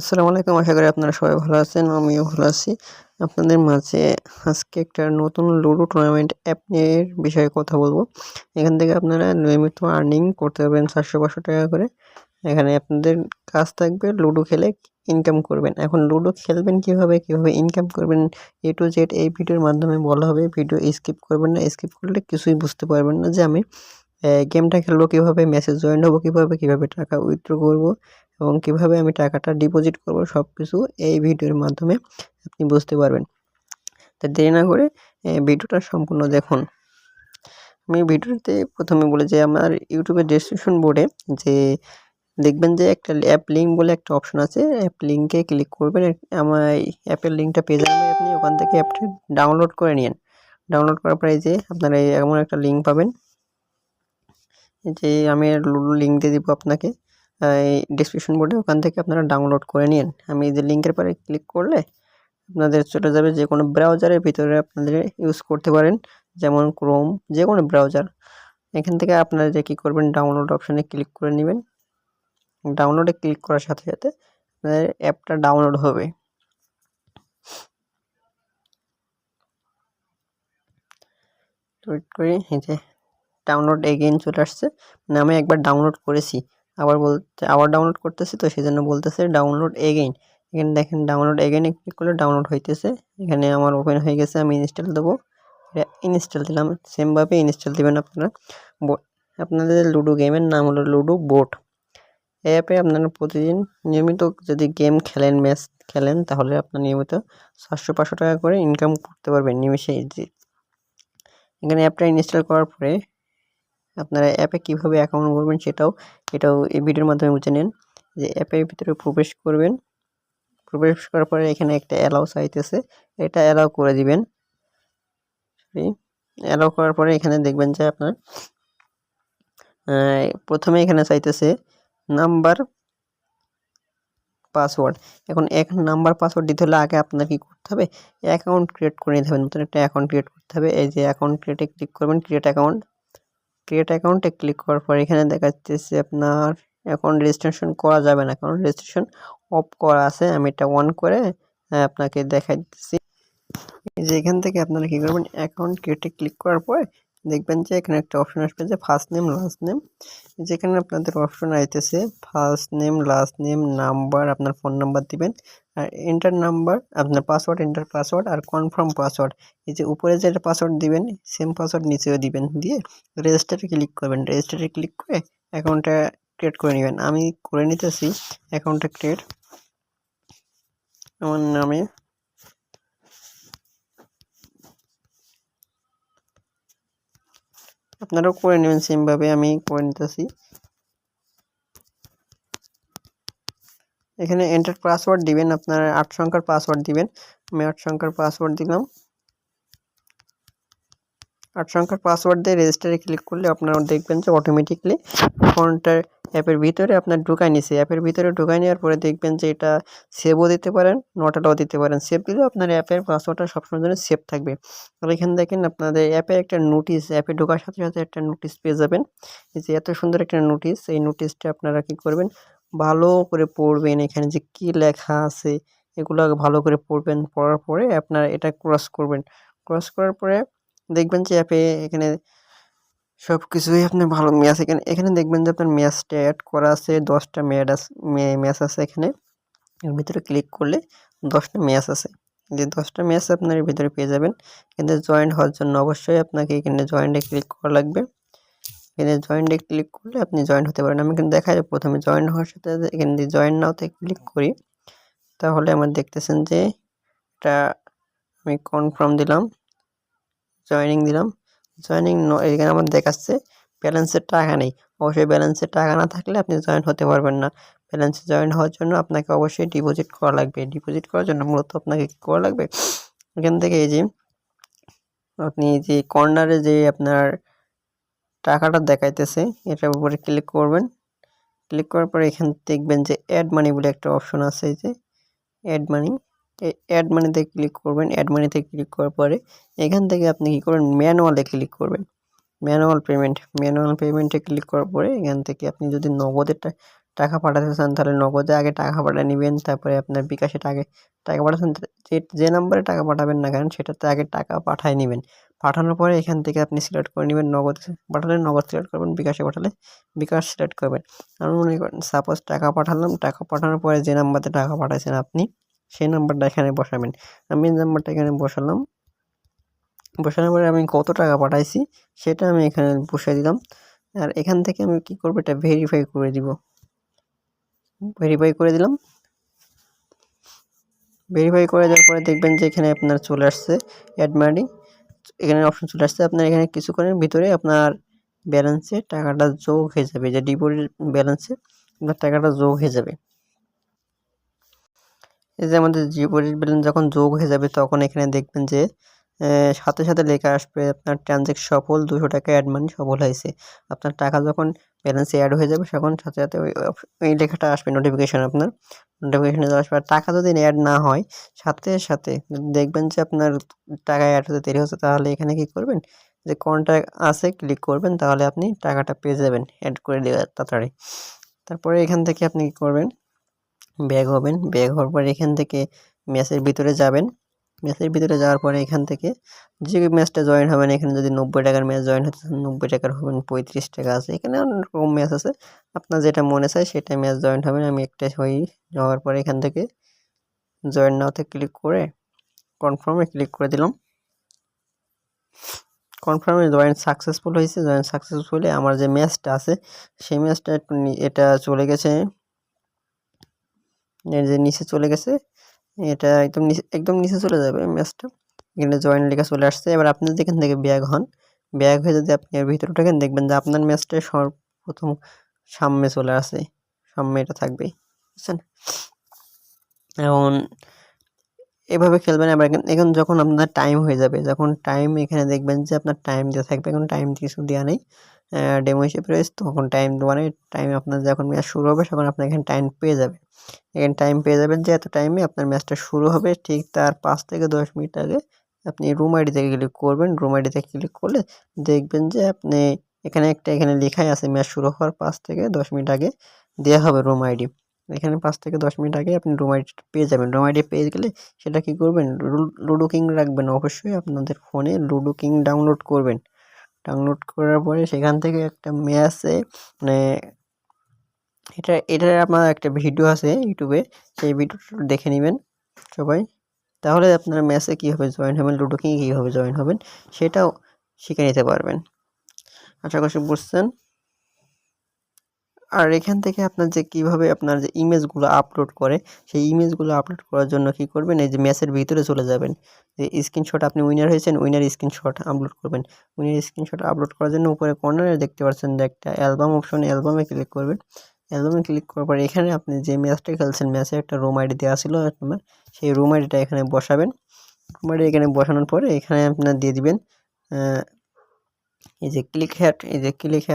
আসসালামু আলাইকুম। আশা করি আপনারা সবাই ভালো আছেন, আমিও ভালো আছি। আপনাদের মাঝে আজকে একটা নতুন লুডো টুর্নামেন্ট অ্যাপ নিয়ে বিষয়ে কথা বলব। এখান থেকে আপনারা নিয়মিত আর্নিং করতে পারবেন চারশো পাঁচশো টাকা করে। এখানে আপনাদের কাজ থাকবে লুডো খেলে ইনকাম করবেন। এখন লুডো খেলবেন কীভাবে কীভাবে ইনকাম করবেন এ টু জেড এই ভিডিওর মাধ্যমে বলা হবে। ভিডিও স্কিপ করবেন না স্কিপ করলে কিছুই বুঝতে পারবেন না যে আমি গেমটা খেলব কীভাবে মেসেজ জয়েন হব কীভাবে কীভাবে টাকা উইথড্র করব। এবং কীভাবে আমি টাকাটা ডিপোজিট করব সব কিছু এই ভিডিওর মাধ্যমে আপনি বুঝতে পারবেন। তা দেরি না করে ভিডিওটা সম্পূর্ণ দেখুন। আমি ভিডিওতে প্রথমে বলে যে আমার ইউটিউবের ডিসক্রিপশন বোর্ডে যে দেখবেন যে একটা অ্যাপ লিঙ্ক বলে একটা অপশন আছে। অ্যাপ লিঙ্কে ক্লিক করবেন আমার অ্যাপের লিঙ্কটা পেয়ে যাবেন আপনি। ওখান থেকে অ্যাপটা ডাউনলোড করে নিন ডাউনলোড করার পরে যে আপনারা এমন একটা লিঙ্ক পাবেন। যে আমি লিঙ্ক দিয়ে দিব আপনাকে। ডিসক্রিপশন বোর্ডে ওখান থেকে আপনারা ডাউনলোড করে নিন। আমি যে লিঙ্কের পরে ক্লিক করলে আপনাদের চলে যাবে যে কোনো ব্রাউজারের ভিতরে আপনাদের ইউজ করতে পারেন। যেমন ক্রোম যে কোনো ব্রাউজার এখান থেকে আপনারা যে কী করবেন ডাউনলোড অপশানে ক্লিক করে নেবেন। ডাউনলোডে ক্লিক করার সাথে সাথে আপনাদের অ্যাপটা ডাউনলোড হবে। ওয়েট করি, এই যে ডাউনলোড এগেইন চলে আসছে। মানে আমি একবার ডাউনলোড করেছি। আবার বলতে, আবার ডাউনলোড করতেছি তো সেই জন্য বলতেছে ডাউনলোড এগেইন এখানে দেখেন ডাউনলোড এগেইনে ক্লিক করলে ডাউনলোড হইতেছে। এখানে আমার ওপেন হয়ে গেছে, আমি ইনস্টল দেবো। ইনস্টল দিলাম সেমভাবে ইনস্টল দেবেন আপনারা। আপনাদের লুডো গেমের নাম হলো লুডো বোট এই অ্যাপে আপনারা প্রতিদিন নিয়মিত যদি গেম খেলেন ম্যাচ খেলেন, তাহলে আপনার নিয়মিত সাতশো পাঁচশো টাকা করে ইনকাম করতে পারবেন নিমেষে এখানে অ্যাপটা ইনস্টল করার পরে আপনারা অ্যাপে কীভাবে অ্যাকাউন্ট করবেন সেটাও, এটাও এই ভিডিওর মাধ্যমে বুঝে নিন। যে অ্যাপের ভিতরে প্রবেশ করবেন, প্রবেশ করার পরে এখানে একটা অ্যালাউ চাইতেছে এটা অ্যালাউ করে দিবেন। অ্যালাউ করার পরে এখানে দেখবেন যে আপনার প্রথমে এখানে চাইতেছে নাম্বার পাসওয়ার্ড এখন এক নাম্বার পাসওয়ার্ড দিতে হলে আগে আপনার কি করতে হবে? অ্যাকাউন্ট ক্রিয়েট করে নিতে হবে, নতুন একটা অ্যাকাউন্ট ক্রিয়েট করতে হবে। এই যে অ্যাকাউন্ট ক্রিয়েটে ক্লিক করবেন ক্রিয়েট অ্যাকাউন্ট ক্রিয়েট অ্যাকাউন্টে ক্লিক করার পর এখানে দেখাচ্ছে আপনার অ্যাকাউন্ট রেজিস্ট্রেশন করা যাবে না। কারণ রেজিস্ট্রেশন অফ করা আছে। আমি এটা অন করে আপনাকে দেখাই দিচ্ছি। যে এখান থেকে আপনারা কী করবেন অ্যাকাউন্ট ক্রিয়েটে ক্লিক করার পরে দেখবেন যে এখানে একটা অপশন আসবে যে ফার্স্ট নেম লাস্ট নেম যেখানে আপনাদের অপশন আইতেছে first name last name number আপনার ফোন নাম্বার দিবেন। আর এন্টার নাম্বার আপনার পাসওয়ার্ড এন্টার পাসওয়ার্ড আর কনফার্ম পাসওয়ার্ড এই যে উপরে যেটা পাসওয়ার্ড দিবেন সেম পাসওয়ার্ড নিচেও দিবেন। দিয়ে রেজিস্টারে ক্লিক করবেন। রেজিস্টারে ক্লিক করে অ্যাকাউন্টটা ক্রিয়েট করে নেবেন। আমি করে নিতেছি অ্যাকাউন্টটা ক্রিয়েট আমার নামে আপনারাও করে নেবেন সেমভাবে আমি করে নিতেছি। এখানে এন্টার পাসওয়ার্ড দিবেন, আপনার আট সংখ্যার পাসওয়ার্ড দিবেন। আমি আট সংখ্যার পাসওয়ার্ড দিলাম। আট সংখ্যার পাসওয়ার্ড দিয়ে রেজিস্টারে ক্লিক করলে আপনারা দেখবেন যে অটোমেটিকলি ফোনটার অ্যাপের ভিতরে আপনার ঢুকাই নিছে। অ্যাপের ভিতরে ঢুকাই নেওয়ার পরে দেখবেন যে এটা সেভও দিতে পারেন নটাটাও দিতে পারেন। সেভ দিলেও আপনার অ্যাপের পাসওয়ার্ডটা সবসময় জন্য সেভ থাকবে। আর এখানে দেখেন আপনাদের অ্যাপের একটা নোটিশ অ্যাপে ঢোকার সাথে সাথে একটা নোটিশ পেয়ে যাবেন। যে এত সুন্দর একটা নোটিশ এই নোটিশটা আপনারা কী করবেন? ভালো করে পড়বেন। এখানে যে কী লেখা আছে, এগুলো ভালো করে পড়বেন। পড়ার পরে আপনার এটা ক্রস করবেন। ক্রস করার পরে দেখবেন যে অ্যাপে এখানে সব কিছুই আপনার ভালো ম্যাচ এখানে এখানে দেখবেন যে আপনার ম্যাচটা অ্যাড করা আছে, দশটা ম্যাচ আছে ম্যাচ আছে এখানে। এর ভিতরে ক্লিক করলে দশটা ম্যাচ আছে। যে দশটা ম্যাচ আপনার এর ভিতরে পেয়ে যাবেন। কিন্তু জয়েন্ট হওয়ার জন্য অবশ্যই আপনাকে এখানে জয়েন্টে ক্লিক করা লাগবে। এখানে জয়েন্টে ক্লিক করলে আপনি জয়েন্ট হতে পারেন। আমি কিন্তু দেখা যায় প্রথমে জয়েন্ট হওয়ার সাথে এখানে যদি জয়েন্ট নাওতে ক্লিক করি। তাহলে আমার দেখতেছেন যে এটা আমি কনফার্ম দিলাম জয়েনিং দিলাম। জয়েনিং এখানে আমার দেখাচ্ছে ব্যালেন্সের টাকা নেই। অবশ্যই ব্যালেন্সের টাকা না থাকলে আপনি জয়েন হতে পারবেন না। ব্যালেন্সে জয়েন হওয়ার জন্য আপনাকে অবশ্যই ডিপোজিট করা লাগবে। ডিপোজিট করার জন্য মূলত আপনাকে কী করা লাগবে? এখান থেকে এই যে আপনি যে কর্নারে যে আপনার টাকাটা দেখাইতেছে, এটার উপরে ক্লিক করবেন। ক্লিক করার পরে এখান দেখবেন যে অ্যাড মানি বলে একটা অপশন আছে এই যে অ্যাড মানি অ্যাড মানিতে ক্লিক করবেন অ্যাড মানিতে ক্লিক করার পরে এখান থেকে আপনি কী করবেন ম্যানুয়ালে ক্লিক করবেন। ম্যানুয়াল পেমেন্ট ম্যানুয়াল পেমেন্টে ক্লিক করার পরে এখান থেকে আপনি যদি নগদের টাকা পাঠাতে চান তাহলে নগদে আগে টাকা পাঠিয়ে নেবেন, তারপরে আপনার বিকাশে টাকা টাকা পাঠাচ্ছেন যে যে নাম্বারে টাকা পাঠাবেন না কেন, সেটাতে আগে টাকা পাঠায় নেবেন। পাঠানোর পরে এখান থেকে আপনি সিলেক্ট করে নেবেন নগদ পাঠালে নগদ সিলেক্ট করবেন বিকাশে পাঠালে বিকাশ সিলেক্ট করবেন। আমি মনে করেন সাপোজ টাকা পাঠালাম, টাকা পাঠানোর পরে যে নাম্বারে টাকা পাঠাইছেন আপনি, সেই নাম্বারটা এখানে বসাবেন। আমি নাম্বারটা এখানে বসালাম, বসানোর পরে আমি কত টাকা পাঠাইছি, সেটা আমি এখানে বসিয়ে দিলাম। আর এখান থেকে আমি কি করব, এটা ভেরিফাই করে দিব। ভেরিফাই করে দিলাম। ভেরিফাই করে দেওয়ার পরে দেখবেন যে এখানে আপনার চলে আসছে অ্যাড এখানে অপশন চলে আসছে। আপনার এখানে কিছুক্ষণের ভিতরে আপনার ব্যালেন্সে টাকাটা যোগ হয়ে যাবে। যে ডিপোজিট ব্যালেন্সে আপনার টাকাটা যোগ হয়ে যাবে। এই যে আমাদের ডিপোজিট ব্যালেন্স যখন যোগ হয়ে যাবে, তখন এখানে দেখবেন যে সাথে সাথে লেখা আসবে আপনার ট্রানজ্যাকশন সফল, দুশো টাকা অ্যাড মানি সফল হয়েছে। আপনার টাকা যখন ব্যালেন্সে অ্যাড হয়ে যাবে, তখন সাথে সাথে ওই ওই লেখাটা আসবে নোটিফিকেশান আপনার। নোটিফিকেশানে আসবে আর টাকা যদি অ্যাড না হয়, সাথে সাথে দেখবেন যে আপনার টাকা অ্যাড হতে দেরি হচ্ছে, তাহলে এখানে কি করবেন? যে কন্ট্যাক্ট আছে ক্লিক করবেন, তাহলে আপনি টাকাটা পেয়ে যাবেন অ্যাড করে দেওয়া তাড়াতাড়ি। তারপরে এখান থেকে আপনি কী করবেন? ব্যাগ হবেন। ব্যাগ হওয়ার পর এখান থেকে ম্যাচের ভিতরে যাবেন। ম্যাচের ভিতরে যাওয়ার পরে এখান থেকে যে ম্যাচটা জয়েন হবেন এখানে যদি নব্বই টাকার ম্যাচ জয়েন হতে নব্বই টাকার হবেন পঁয়ত্রিশ টাকা আছে। এখানে অনেক রকম ম্যাচ আছে। আপনার যেটা মনে চায় সেটা ম্যাচ জয়েন হবেন আমি একটা হই যাওয়ার পরে এখান থেকে জয়েন নাওতে ক্লিক করে কনফার্মে ক্লিক করে দিলাম। কনফার্মে জয়েন সাকসেসফুল হয়েছে। জয়েন সাকসেসফুলে আমার যে ম্যাচটা আছে, সেই ম্যাচটা এটা চলে গেছে। যে নিচে চলে গেছে এটা একদম নিচে একদম নিচে চলে যাবে ম্যাচটা। এখানে জয়েন্ট লেখা চলে আসছে। এবার আপনি যেখান থেকে ব্যাগ হন, ব্যাগ হয়ে যদি আপনি এর ভিতরে ঢোকেন, দেখবেন যে আপনার ম্যাচটা সর্বপ্রথম সামনে চলে আসে। সামনে এটা থাকবেই বুঝছেন? এখন এভাবে খেলবেন, আবার এখন যখন আপনার টাইম হয়ে যাবে, যখন টাইম এখানে দেখবেন যে আপনার টাইম দেওয়া থাকবে, এখন টাইম কিছু দেওয়া নেই। ডেমো হিসেবে রয়েছে, তখন টাইম মানে টাইম আপনার যখন ম্যাচ শুরু হবে, তখন আপনি এখানে টাইম পেয়ে যাবেন এখানে টাইম পেয়ে যাবেন যে, এত টাইমে আপনার ম্যাচটা শুরু হবে, ঠিক তার পাঁচ থেকে দশ মিনিট আগে আপনি রুম আইডি থেকে ক্লিক করবেন। রুম আইডিতে ক্লিক করলে দেখবেন যে, আপনি এখানে একটা, এখানে লেখাই আছে ম্যাচ শুরু হওয়ার পাঁচ থেকে দশ মিনিট আগে দেওয়া হবে রুম আইডি এখানে পাঁচ থেকে দশ মিনিট আগে আপনি রুম আইডি পেয়ে যাবেন। রুম আইডি পেয়ে গেলে সেটা কী করবেন? লুডো কিং রাখবেন। অবশ্যই আপনাদের ফোনে লুডো কিং ডাউনলোড করবেন। ডাউনলোড করার পরে সেখান থেকে একটা মেয়ে ম্যাচে মানে এটা এটার আমার একটা ভিডিও আছে ইউটিউবে সেই ভিডিওটা দেখে নেবেন সবাই। তাহলে আপনার ম্যাচে কীভাবে জয়েন হবেন লুডো কিং কীভাবে জয়েন হবেন, সেটাও শিখে নিতে পারবেন। আশা করছি বুঝছেন? আর এখান থেকে আপনার যে কীভাবে আপনার যে ইমেজগুলো আপলোড করে, সেই ইমেজগুলো আপলোড করার জন্য কী করবেন? এই যে ম্যাচের ভিতরে চলে যাবেন। যে স্ক্রিনশট আপনি উইনার হয়েছেন উইনার স্ক্রিনশট আপলোড করবেন। উইনার স্ক্রিনশট আপলোড করার জন্য উপরে কর্নারে দেখতে পাচ্ছেন যে একটা অ্যালবাম অপশন অ্যালবামে ক্লিক করবেন। অ্যালবামে ক্লিক করার পর এখানে আপনি যে ম্যাচটা খেলছেন ম্যাচে একটা রুম আইডি দেওয়া ছিল আপনার, সেই রুম আইডিটা এখানে বসাবেন। রুম আইডি এখানে বসানোর পরে এখানে আপনার দিয়ে দিবেন এই যে ক্লিক হেয়ার এই যে ক্লিক লিখা